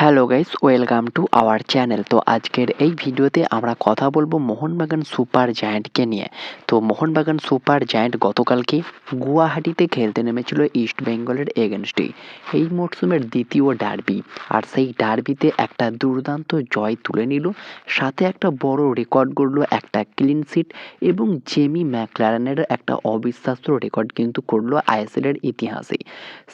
Hello guys welcome to our channel তো আজকের এই ভিডিওতে আমরা কথা বলব মোহনবাগান সুপার জায়ান্টকে নিয়ে। তো মোহনবাগান সুপার জায়ান্ট গতকালকে গুয়াহাটিতে খেলতে নেমেছিল ইস্ট বেঙ্গলের এগেনস্টে। এই মরশুমের দ্বিতীয় ডার্বি। আর সেই ডার্বিতে একটা দুর্দান্ত জয় তুলে নিল। সাথে একটা বড় রেকর্ড করল একটা ক্লিন সিট এবং জেমি ম্যাকলারেনের একটা অবিশ্বাস্য রেকর্ড কিন্তু করল আইএসএলের ইতিহাসে।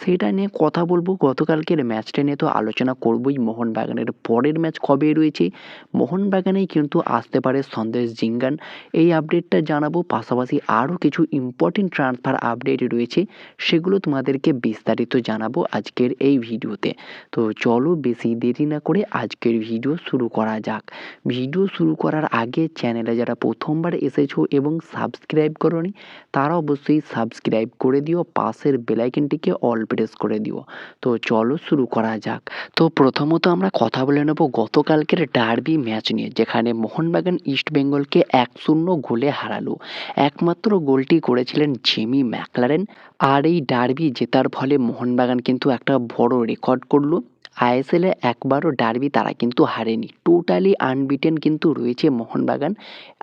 সেটা নিয়ে কথা বলব গতকালকের ম্যাচটা নিয়ে তো আলোচনা করবই মোহনবাগানের পরের ম্যাচ কবে রয়েছে? মোহনবাগানেই কিন্তু আসতে পারে সন্দেশ জিঙ্গান। এই আপডেটটা জানাব, পাশাপাশি আরও কিছু ইম্পর্টেন্ট ট্রান্সফার আপডেট রয়েছে, সেগুলো তোমাদেরকে বিস্তারিত জানাব আজকের এই ভিডিওতে। তো চলো বেশি দেরি না করে আজকের ভিডিও শুরু করা যাক। ভিডিও শুরু করার আগে চ্যানেলে যারা প্রথমবার এসেছ এবং সাবস্ক্রাইব করোনি, তারা অবশ্যই সাবস্ক্রাইব করে দিও, পাশের বেলাইকনটিকে অল প্রেস করে দিও। তো চলো শুরু করা যাক। তো প্রথমত আমরা কথা বলে নেব গতকালকের ডার্বি ম্যাচ নিয়ে, যেখানে মোহনবাগান ইস্টবেঙ্গলকে এক শূন্য গোলে হারালো। একমাত্র গোলটি করেছিলেন জিমি ম্যাকলারেন, আর এই ডার্বি জেতার ফলে মোহনবাগান কিন্তু একটা বড় রেকর্ড করল। আইএসএলে একবারও ডার্বি তারা কিন্তু হারেনি। টোটালি আনবিটেন কিন্তু রয়েছে মোহনবাগান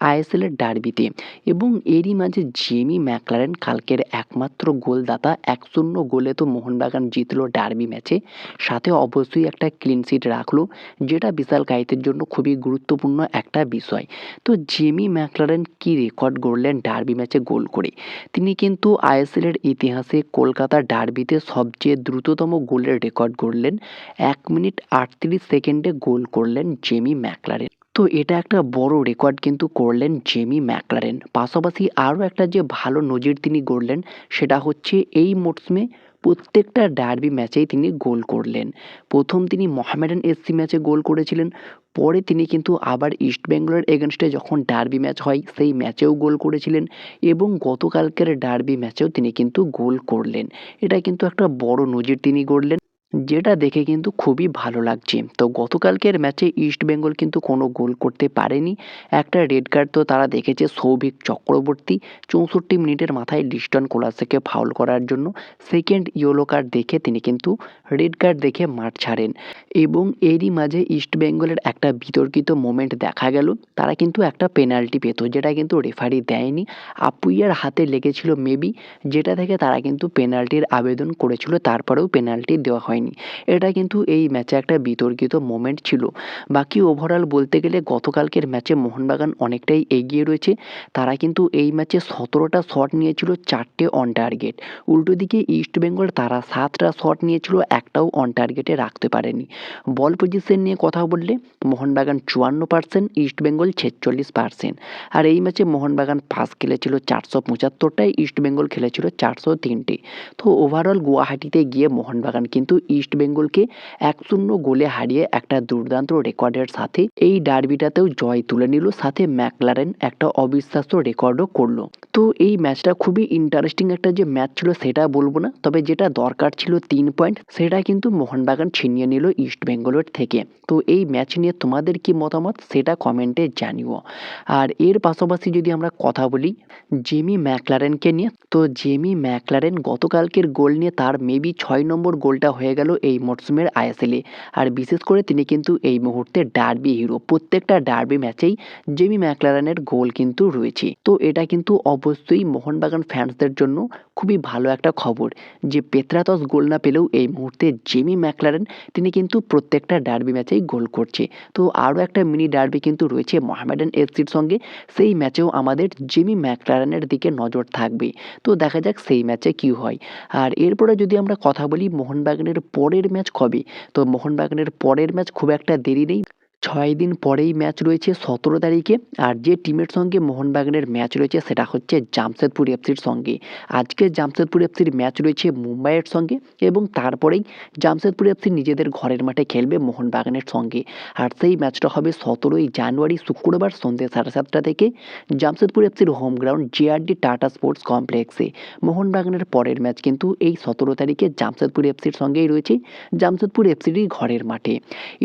আইএসএলের ডার্বিতে এবং এরই মাঝে জেমি ম্যাকলারেন কালকের একমাত্র গোলদাতা এক শূন্য গোলে তো মোহনবাগান জিতলো ডার্বি ম্যাচে। সাথে অবশ্যই একটা ক্লিন সিট রাখল, যেটা বিশাল কাইতের জন্য খুবই গুরুত্বপূর্ণ একটা বিষয়। তো জেমি ম্যাকলারেন কি রেকর্ড গড়লেন ডার্বি ম্যাচে গোল করে? তিনি কিন্তু আইএসএলের ইতিহাসে কলকাতা ডার্বিতে সবচেয়ে দ্রুততম গোলের রেকর্ড গড়লেন এক মিনিট আটত্রিশ সেকেন্ডে গোল করলেন জেমি ম্যাকলারেন। তো এটা একটা বড় রেকর্ড কিন্তু করলেন জেমি ম্যাকলারেন। পাশাপাশি আরও একটা যে ভালো নজির তিনি গড়লেন সেটা হচ্ছে এই মরশুমে প্রত্যেকটা ডার্বি ম্যাচেই তিনি গোল করলেন। প্রথম তিনি মোহামেডান এসসি ম্যাচে গোল করেছিলেন, পরে তিনি কিন্তু আবার ইস্ট বেঙ্গলের এগেনস্টে যখন ডার্বি ম্যাচ হয় সেই ম্যাচেও গোল করেছিলেন এবং গতকালকের ডার্বি ম্যাচেও তিনি কিন্তু গোল করলেন। এটা কিন্তু একটা বড় নজির তিনি গড়লেন যেটা দেখে কিন্তু খুবই ভালো লাগছে। তো গতকালকের ম্যাচে ইস্ট বেঙ্গল কিন্তু কোনো গোল করতে পারেনি। একটা রেড কার্ড তো তারা দেখেছে সৌভিক চক্রবর্তী। চৌষট্টি মিনিটের মাথায় লিস্টন কোলাসেকে ফাউল করার জন্য সেকেন্ড ইয়েলো কার্ড দেখে তিনি কিন্তু রেড কার্ড দেখে মাঠ ছাড়েন। এবং এরই মাঝে ইস্ট বেঙ্গলের একটা বিতর্কিত মোমেন্ট দেখা গেল। তারা কিন্তু একটা পেনাল্টি পেত, যেটা কিন্তু রেফারি দেয়নি। আপুইয়ার হাতে লেগেছিল মেবি, যেটা থেকে তারা কিন্তু পেনাল্টির আবেদন করেছিল, তারপরেও পেনাল্টি দেওয়া হয়নি। এটা কিন্তু এই ম্যাচে একটা বিতর্কিত মোমেন্ট ছিল। বাকি ওভারঅল বলতে গেলে গতকালকের ম্যাচে মোহনবাগান অনেকটাই এগিয়ে রয়েছে। তারা কিন্তু এই ম্যাচে সতেরোটা শট নিয়েছিল, চারটে অন টার্গেট উল্টো দিকে ইস্টবেঙ্গল তারা সাতটা শট নিয়েছিল, একটাও অন টার্গেটে রাখতে পারেনি। বল পজিশন নিয়ে কথা বললে মোহনবাগান চুয়ান্ন পার্সেন্ট ইস্টবেঙ্গল ছেচল্লিশ পার্সেন্ট আর এই ম্যাচে মোহনবাগান পাস খেলেছিল চারশো পঁচাত্তরটায় ইস্টবেঙ্গল খেলেছিল চারশো তিনটে। তো ওভারঅল গুয়াহাটিতে গিয়ে মোহনবাগান কিন্তু ইস্ট বেঙ্গলকে এক শূন্য গোলে হারিয়ে একটা দুর্দান্ত রেকর্ডের সাথে এই ডার্বিটাতেও জয় তুলে নিল। সাথে ম্যাকলারেন একটা অবিশ্বাস্য রেকর্ডও করল। তো এই ম্যাচটা খুবই ইন্টারেস্টিং একটা যে ম্যাচ ছিল সেটা বলব না, তবে যেটা দরকার ছিল তিন পয়েন্ট, সেটা কিন্তু মোহনবাগান ছিনিয়ে নিল ইস্ট বেঙ্গলের থেকে। তো এই ম্যাচ নিয়ে তোমাদের কি মতামত সেটা কমেন্টে জানিও। আর এর পাশাপাশি যদি আমরা কথা বলি জেমি ম্যাকলারেনকে নিয়ে, তো জেমি ম্যাকলারেন গতকালকের গোল নিয়ে তার মেবি ছয় নম্বর গোলটা হয়ে গেল এই মরশুমের আইএসএলে। আর বিশেষ করে তিনি কিন্তু এই মুহূর্তে ডার্বি হিরো। প্রত্যেকটা ডার্বি ম্যাচেই জেমি ম্যাকলারানের গোল কিন্তু রয়েছে। তো এটা কিন্তু অবশ্যই মোহনবাগান ফ্যান্সদের জন্য খুবই ভালো একটা খবর যে পেত্রাতস গোল না পেলেও এই মুহূর্তে জেমি ম্যাকলারেন তিনি কিন্তু প্রত্যেকটা ডার্বি ম্যাচেই গোল করছে। তো আরও একটা মিনি ডার্বি কিন্তু রয়েছে মোহামেডান এফসির সঙ্গে। সেই ম্যাচেও আমাদের জেমি ম্যাকলারেনের দিকে নজর থাকবে। তো দেখা যাক সেই ম্যাচে কি হয়। আর এরপরে যদি আমরা কথা বলি মোহনবাগানের পরের ম্যাচ কবে? তো মোহনবাগানের পরের ম্যাচ খুব একটা দেরি নেই। ছয় দিন পরেই ম্যাচ রয়েছে সতেরো তারিখে আর যে টিমের সঙ্গে মোহনবাগানের ম্যাচ রয়েছে সেটা হচ্ছে জামশেদপুর এফসির সঙ্গে। আজকে জামশেদপুর এফসির ম্যাচ রয়েছে মুম্বাইয়ের সঙ্গে এবং তারপরেই জামশেদপুর এফসি নিজেদের ঘরের মাঠে খেলবে মোহনবাগানের সঙ্গে। আর সেই ম্যাচটা হবে সতেরোই জানুয়ারি শুক্রবার সন্ধ্যে সাড়ে সাতটা থেকে জামশেদপুর এফসির home ground JRD Tata sports কমপ্লেক্সে। মোহনবাগানের পরের ম্যাচ কিন্তু এই সতেরো তারিখে জামশেদপুর এফসির সঙ্গেই রয়েছে জামশেদপুর এফসিরই ঘরের মাঠে।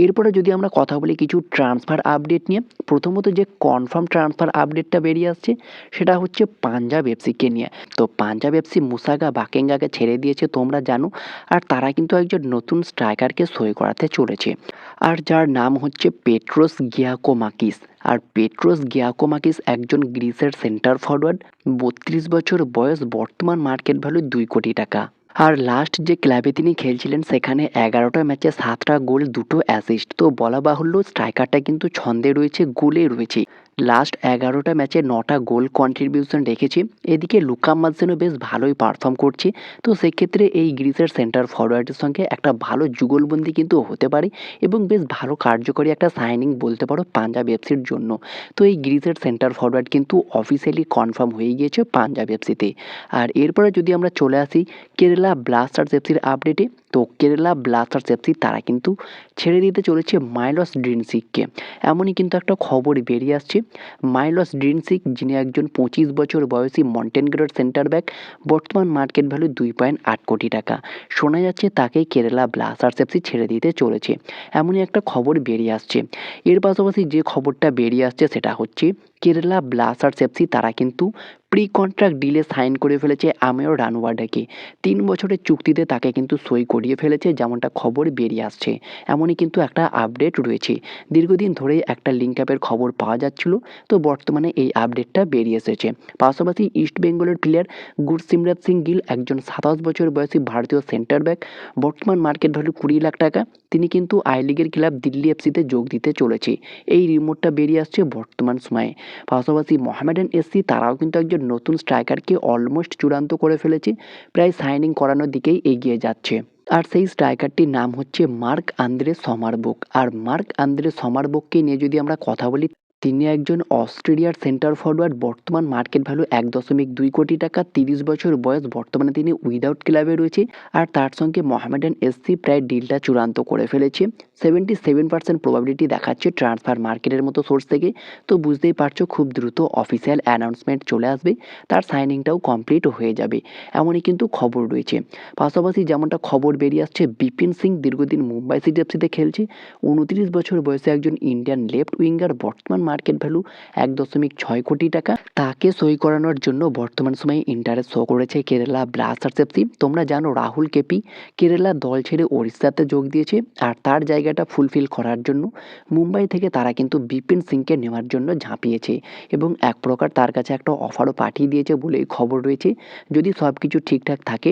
এরপরে যদি আমরা কথা বলি কিছু ট্রান্সফার আপডেট নিয়ে, প্রথমত যে কনফার্ম ট্রান্সফার আপডেটটা বেরিয়ে আসছে, সেটা হচ্ছে পাঞ্জাব এফসিকে নিয়ে। তো পাঞ্জাব এফসি মুসাগা বাকেঙ্গাকে ছেড়ে দিয়েছে, তোমরা জানো, আর তারা কিন্তু একজন নতুন স্ট্রাইকারকে সই করাতে চলেছে। আর যার নাম হচ্ছে পেট্রোস গিয়াকোমাকিস আর পেট্রোস গিয়াকোমাকিস একজন গ্রিসের সেন্টার ফরওয়ার্ড বত্রিশ বছর বয়স, বর্তমান মার্কেট ভ্যালু দুই কোটি টাকা। আর লাস্ট যে ক্লাবে তিনি খেলছিলেন, সেখানে এগারোটা ম্যাচে সাতটা গোল দুটো অ্যাসিস্ট তো বলা বাহুল্য স্ট্রাইকারটা কিন্তু ছন্দে রয়েছে গোলে রয়েছে। লাস্ট এগারোটা ম্যাচে নটা গোল কন্ট্রিবিউশন রেখেছে। এদিকে লুকা মাঝেনও বেশ ভালোই পারফর্ম করছে। তো সেক্ষেত্রে এই গ্রিসের সেন্টার ফরওয়ার্ডের সঙ্গে একটা ভালো যুগলবন্দি কিন্তু হতে পারে এবং বেশ ভালো কার্যকরী একটা সাইনিং বলতে পারো পাঞ্জাব এফসির জন্য। তো এই গ্রিসের সেন্টার ফরওয়ার্ড কিন্তু অফিসিয়ালি কনফার্ম হয়ে গিয়েছে পাঞ্জাব এফসিতে। আর এরপরে যদি আমরা চলে আসি, কেরালা ব্লাস্টার্স এফসির আপডেটে তো কেরালা ব্লাস্টার্স এফসি তারা কিন্তু ছেড়ে দিতে চলেছে মাইলস ড্রিনসিককে। এমনই কিন্তু একটা খবর বেরিয়ে আসছে। মাইলস ড্রিনসিক, যিনি একজন পঁচিশ বছর বয়সী মন্টেনগ্রোর সেন্টার ব্যাক বর্তমান মার্কেট ভ্যালু দুই পয়েন্ট আট কোটি টাকা। শোনা যাচ্ছে তাকে কেরালা ব্লাস্টার্স এফসি ছেড়ে দিতে চলেছে। এমনই একটা খবর বেরিয়ে আসছে। এর পাশাপাশি যে খবরটা বেরিয়ে আসছে সেটা হচ্ছে কেরালা ব্লাস্টার্স এফসি তারা কিন্তু প্রি কন্ট্রাক্ট ডিলে সাইন করে ফেলেছে আমেয় রানওয়ার্ডাকে। তিন বছরের চুক্তিতে তাকে কিন্তু সই করিয়ে ফেলেছে যেমনটা খবর বেরিয়ে আসছে। এমনই কিন্তু একটা আপডেট রয়েছে। দীর্ঘদিন ধরেই একটা লিঙ্ক আপের খবর পাওয়া যাচ্ছিল, তো বর্তমানে এই আপডেটটা বেরিয়ে এসেছে। পাশাপাশি ইস্ট বেঙ্গলের প্লেয়ার গুরসিমরাজ সিং গিল, একজন সাতাশ বছর বয়সী ভারতীয় সেন্টার ব্যাক বর্তমান মার্কেট ভ্যালু কুড়ি লাখ টাকা। তিনি কিন্তু আই লিগের ক্লাব দিল্লি এফসিতে যোগ দিতে চলেছে। এই রিমোটটা বেরিয়ে আসছে বর্তমান সময়ে। পাশাপাশি মোহামেডান এসসি তারাও কিন্তু একজন নতুন স্ট্রাইকারকে অলমোস্ট চূড়ান্ত করে ফেলেছে, প্রায় সাইনিং করানোর দিকেই এগিয়ে যাচ্ছে। আর সেই স্ট্রাইকারটির নাম হচ্ছে মার্ক আন্দ্রে সমারবুক। আর মার্ক আন্দ্রে সমারবুককে নিয়ে যদি আমরা কথা বলি তিনি একজন অস্ট্রেলিয়ার সেন্টার ফরওয়ার্ড বর্তমান মার্কেট ভ্যালু এক দশমিক দুই কোটি টাকা, তিরিশ বছর বয়স। বর্তমানে তিনি উইদাউট ক্লাবে রয়েছে আর তার সঙ্গে মোহামেডান এসসি প্রায় ডিলটা চূড়ান্ত করে ফেলেছে। সেভেন্টি সেভেন পার্সেন্ট প্রবাবিলিটি দেখাচ্ছে ট্রান্সফার মার্কেটের মতো সোর্স থেকে। তো বুঝতেই পারছ, খুব দ্রুত অফিসিয়াল অ্যানাউন্সমেন্ট চলে আসবে। তার সাইনিংটাও কমপ্লিট হয়ে যাবে, এমনই কিন্তু খবর রয়েছে। পাশাপাশি যেমনটা খবর বেরিয়ে আসছে, বিপিন সিং দীর্ঘদিন মুম্বাই সিটি এফসিতে খেলছে। উনত্রিশ বছর বয়সে একজন ইন্ডিয়ান লেফট উইঙ্গার বর্তমান মার্কেট ভ্যালু এক দশমিক ছয় কোটি টাকা। তাকে সই করানোর জন্য বর্তমান সময়ে ইন্টারেস্ট শো করেছে কেরালা ব্লাস্টার্স এফসি তোমরা জানো রাহুল কেপি কেরালা দল ছেড়ে ওড়িশাতে যোগ দিয়েছে আর তার জায়গাটা ফুলফিল করার জন্য মুম্বাই থেকে তারা কিন্তু বিপিন সিংকে নেওয়ার জন্য ঝাঁপিয়েছে এবং এক প্রকার তার কাছে একটা অফারও পাঠিয়ে দিয়েছে বলেই খবর রয়েছে। যদি সব কিছু ঠিকঠাক থাকে,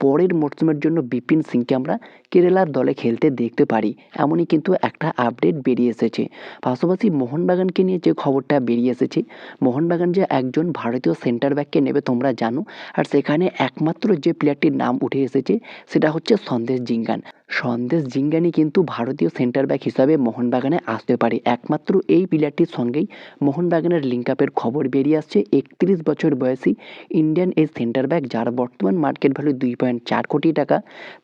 পরের মরশুমের জন্য বিপিন সিংকে আমরা কেরালার দলে খেলতে দেখতে পারি। এমনই কিন্তু একটা আপডেট বেরিয়ে এসেছে। পাশাপাশি মোহনবাগানকে নিয়ে যে খবরটা বেরিয়ে এসেছে, মোহনবাগান যে একজন ভারতীয় সেন্টার ব্যাককে নেবে তোমরা জানো, আর সেখানে একমাত্র যে প্লেয়ারটির নাম উঠে এসেছে, সেটা হচ্ছে সন্দেশ জিঙ্গান। সন্দেশ জিঙ্গানি কিন্তু ভারতীয় সেন্টার ব্যাক হিসাবে মোহনবাগানে আসতে পারে। একমাত্র এই প্লেয়ারটির সঙ্গেই মোহনবাগানের লিঙ্ক আপের খবর বেরিয়ে আসছে। একত্রিশ বছর বয়সী ইন্ডিয়ান এই সেন্টার ব্যাক যার বর্তমান মার্কেট ভ্যালু দুই পয়েন্ট চার কোটি টাকা,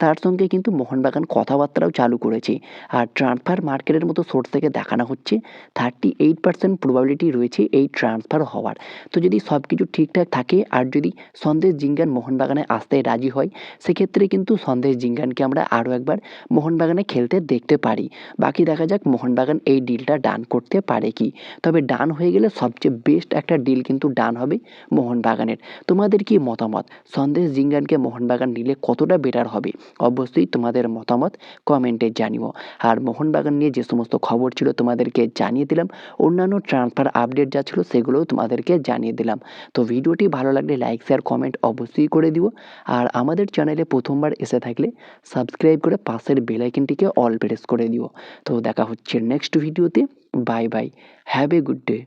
তার সঙ্গে কিন্তু মোহনবাগান কথাবার্তাও চালু করেছে। আর ট্রান্সফার মার্কেটের মতো সোর্স থেকে দেখানো হচ্ছে থার্টি এইট পার্সেন্ট প্রবাবিলিটি রয়েছে এই ট্রান্সফার হওয়ার। তো যদি সব কিছু ঠিকঠাক থাকে, আর যদি সন্দেশ জিঙ্গান মোহনবাগানে আসতে রাজি হয়, সেক্ষেত্রে কিন্তু সন্দেশ জিঙ্গানকে আমরা আরও একবার মোহনবাগানে খেলতে দেখতে পারি। বাকি দেখা যাক মোহনবাগান এই ডিলটা ডান করতে পারে কি। তবে ডান হয়ে গেলে সবচেয়ে বেস্ট একটা ডিল কিন্তু ডান হবে মোহনবাগানের। তোমাদের কি মতামত? সন্দেশ জিঙ্গানকে মোহনবাগান নিলে কতটা বেটার হবে? অবশ্যই তোমাদের মতামত কমেন্টে জানিও। আর মোহনবাগান নিয়ে যে সমস্ত খবর ছিল তোমাদেরকে জানিয়ে দিলাম, অন্যান্য ট্রান্সফার আপডেট যা ছিল সেগুলোও তোমাদেরকে জানিয়ে দিলাম। তো ভিডিওটি ভালো লাগলে লাইক শেয়ার কমেন্ট অবশ্যই করে দিও। আর আমাদের চ্যানেলে প্রথমবার এসে থাকলে সাবস্ক্রাইব করে পাশের বেলাইকনটিকে অল প্রেস করে দিও। তো দেখা হচ্ছে নেক্সট ভিডিওতে bye bye have a good day